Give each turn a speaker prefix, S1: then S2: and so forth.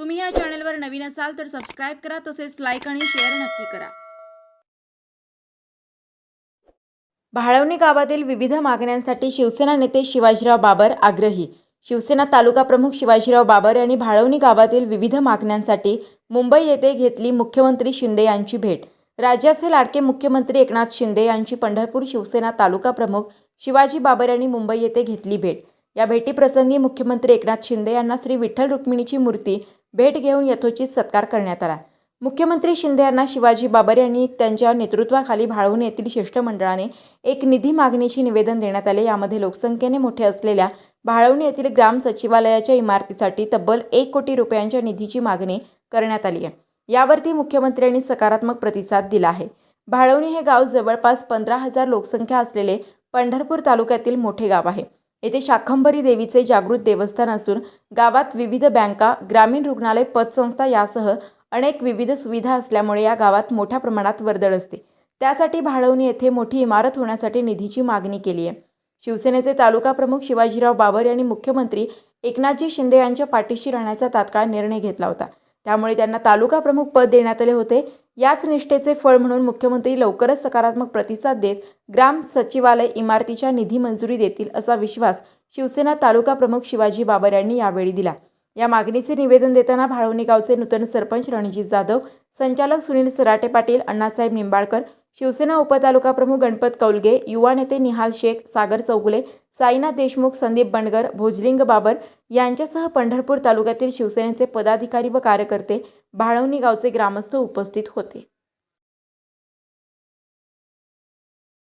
S1: तुम्ही या चॅनलवर नवीन असाल तर सबस्क्राईब करा तसेच लाईक आणि शेअर नक्की करा. भाळवणी गावातील विविध मागण्यांसाठी शिवसेना नेते शिवाजीराव बाबर आग्रही. शिवसेना तालुका प्रमुख शिवाजीराव बाबर यांनी भाळवणी गावातील विविध मागण्यांसाठी मुंबई येथे घेतली मुख्यमंत्री शिंदे यांची भेट. राज्याचे लाडके मुख्यमंत्री एकनाथ शिंदे यांची पंढरपूर शिवसेना तालुका प्रमुख शिवाजी बाबर यांनी मुंबई येथे घेतली भेट. या भेटीप्रसंगी मुख्यमंत्री एकनाथ शिंदे यांना श्री विठ्ठल रुक्मिणीची मूर्ती भेट घेऊन यथोचित सत्कार करण्यात आला. मुख्यमंत्री शिंदे यांना शिवाजी बाबर यांनी त्यांच्या नेतृत्वाखाली भाळवून येथील शिष्टमंडळाने एक निधी मागणीचे निवेदन देण्यात आले. यामध्ये लोकसंख्येने मोठे असलेल्या भाळवणी येथील ग्राम सचिवालयाच्या इमारतीसाठी तब्बल एक कोटी रुपयांच्या निधीची मागणी करण्यात आली आहे. यावरती मुख्यमंत्र्यांनी सकारात्मक प्रतिसाद दिला आहे. भाळवणी हे गाव जवळपास पंधरा हजार लोकसंख्या असलेले पंढरपूर तालुक्यातील मोठे गाव आहे. येथे शाखंभरी देवीचे जागृत देवस्थान असून गावात विविध बँका ग्रामीण रुग्णालय पतसंस्था यासह अनेक विविध सुविधा असल्यामुळे या गावात मोठ्या प्रमाणात वर्दळ असते. त्यासाठी भाळवणी येथे मोठी इमारत होण्यासाठी निधीची मागणी केली आहे. शिवसेनेचे तालुका प्रमुख शिवाजीराव बाबर यांनी मुख्यमंत्री एकनाथजी शिंदे यांच्या पाठीशी राहण्याचा तात्काळ निर्णय घेतला होता. त्यामुळे त्यांना तालुका प्रमुख पद देण्यात आले होते. याच निष्ठेचे फळ म्हणून मुख्यमंत्री लवकरच सकारात्मक प्रतिसाद देत ग्राम सचिवालय इमारतीच्या निधी मंजुरी देतील असा विश्वास शिवसेना तालुका प्रमुख शिवाजी बाबर यांनी यावेळी दिला. या मागणीचे निवेदन देताना भाळवणी गावचे नूतन सरपंच रणजित जाधव संचालक सुनील सराटे पाटील अण्णासाहेब निंबाळकर शिवसेना उपतालुका प्रमुख गणपत कौलगे युवा नेते निहाल शेख सागर चौगुले साईनाथ देशमुख संदीप बंडगर भोजलिंग बाबर यांच्यासह पंढरपूर तालुक्यातील शिवसेनेचे पदाधिकारी व कार्यकर्ते भाळवणी गावचे ग्रामस्थ उपस्थित होते.